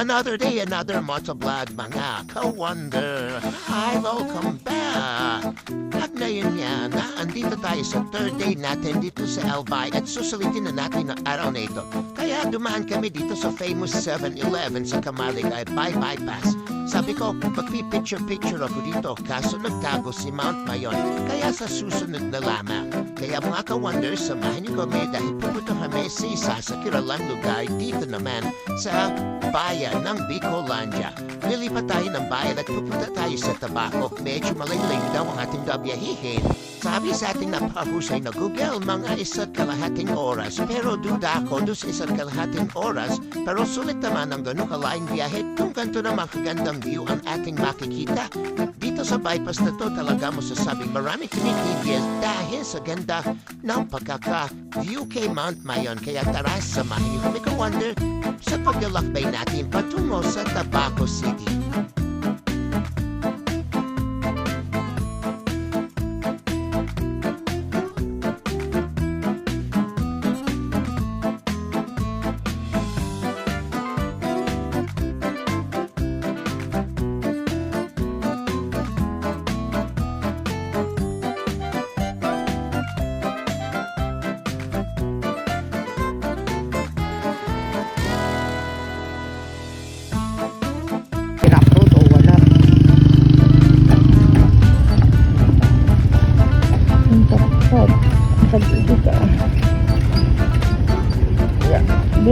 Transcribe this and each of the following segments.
Another day, another motovlog, mga ka-wonder. Hi, welcome back. At ngayon yan, andito tayo sa third day natin dito sa Albay at susulitin na natin ang araw na ito. Kaya dumaan kami dito sa famous 7-Eleven sa Kamaligay by Bypass. Sabi ko, magpipicture-picture ako dito kaso nagtago si Mount Mayon. Kaya sa susunod na lamang. Kaya mga ka-wonder, samahan niyo kami dahil pupunta kami sa isa sa kiralang lugar dito naman sa bayan ng Bicolandia. Lilipat tayo ng bayan at pupunta tayo sa Tabaco. Medyo malayo daw ang ating dabiyahihin. Sabi sa ating napahusay na Google, mga isa't kalahating oras. Pero duda ako doon sa isa't kalahating oras. Pero sulit naman ang ganun kalaing biyahe kung ganito na makagandang view ang ating makikita. Dito sa bypass na to talaga mo sasabing marami tumitigil dahil sa ganda ng pagkaka-view kay Mount Mayon. Kaya tara, samahin niyo kami ka-wonder sa paglalakbay natin patungo sa Tabaco City.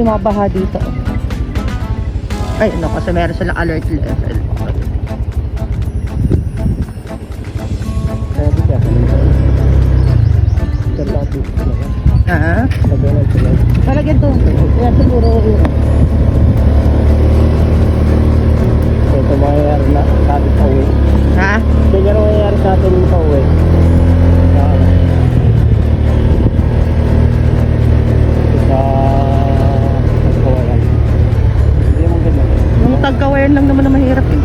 Hindi mabaha dito. Ay, no, kasi meron silang alert level. Ah? Tulay. Talagyan to. Yan siguro. So, Yung tagkawayan lang naman na mahirap eh.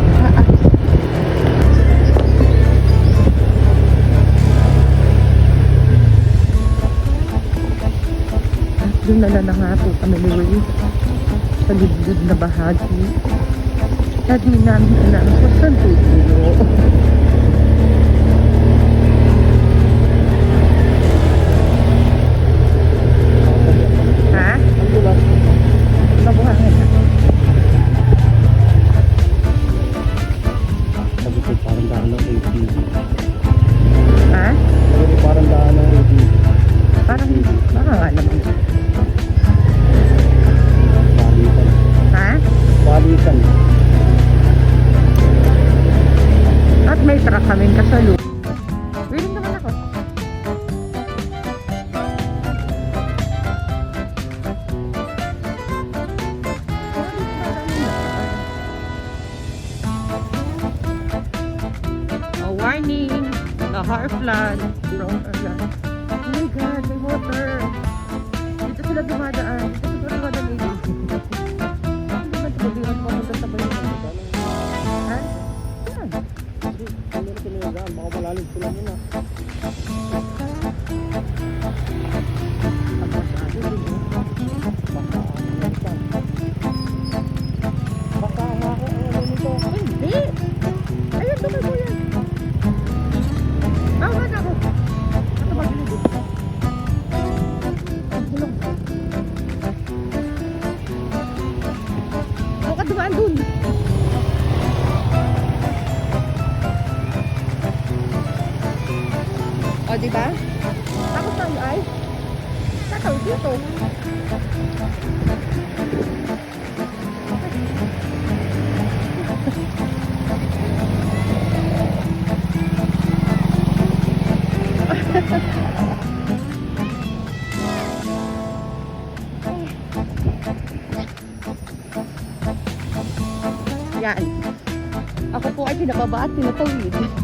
Doon na lang nga po kami ni Ray sa liblib na bahagi. At di namin alam kung saan tutulo. Ha? Mabuhangin At may truck kami kasalo. Willing naman ako. A warning! The heart flood. Wrong flood. Oh my God, may water. Dito sila dumadaan. Ako. Ano ba ginigit? Ang bulong. Huwag ka dumaan dun. O, di ba? Tapos tayo ay tatawid dito. Yan. Ako po ay pinababa at pinatawid.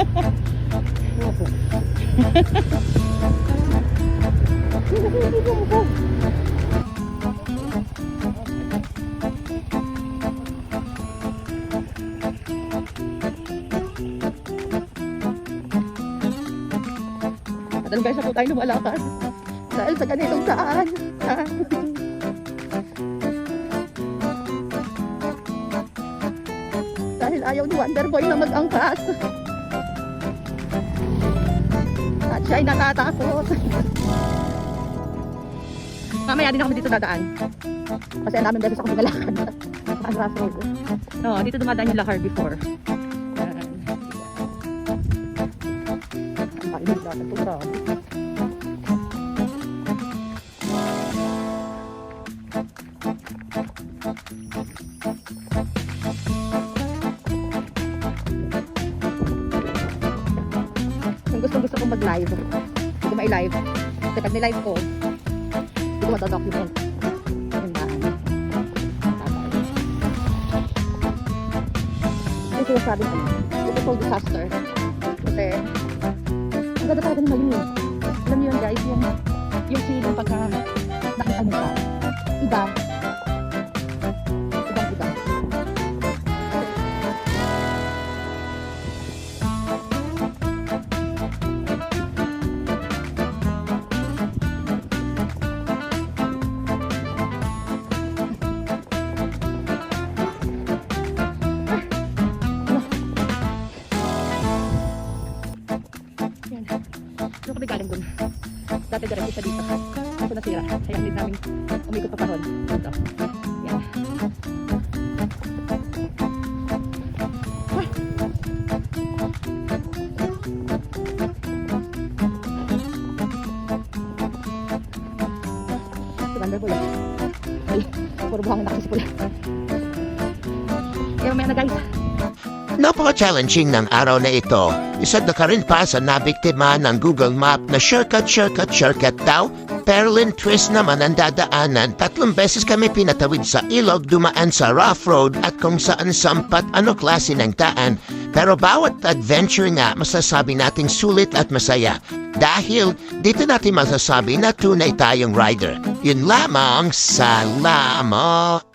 Madalang beses po tayo lumalakad. Dahil sa ganitong daan. Dahil ayaw ni Wonderboy na mag-angkas. At siya'y natatakot. Mamaya din ako dito dadaan. Kasi ang daming beses ako nagalakad. Ang grass road. No, dito dumadaan yung lakar before. Yan. Ang mainit natin ito, Kung gusto gusto kong mag-live, hindi ko may-live. Kasi pag may-live ko, hindi ko matadocument. Yung sinasabi ko, ito po disaster. Kasi, ang ganda talaga ng mali. Alam niyo yun guys, yung, yung feeling pagka nakita mo siya. Iba. Diretso siya dito. Kaso nasira. Kaya hindi namin umikot pa paron. Dito. Yan. Ah. Si Wonderboy. Ay, puro buhang nakasipula. Kaya mamaya na guys. Napaka-challenging ng araw na ito. Isa na ka rin pa sa nabiktima ng Google Map na shortcut, shortcut, shortcut daw. Perlin twist naman ang dadaanan. Tatlong beses kami pinatawid sa ilog, dumaan sa rough road at kung saan sampat ano klase ng daan. Pero bawat adventure nga masasabi nating sulit at masaya. Dahil dito natin masasabi na tunay tayong rider. Yun lamang, salamat!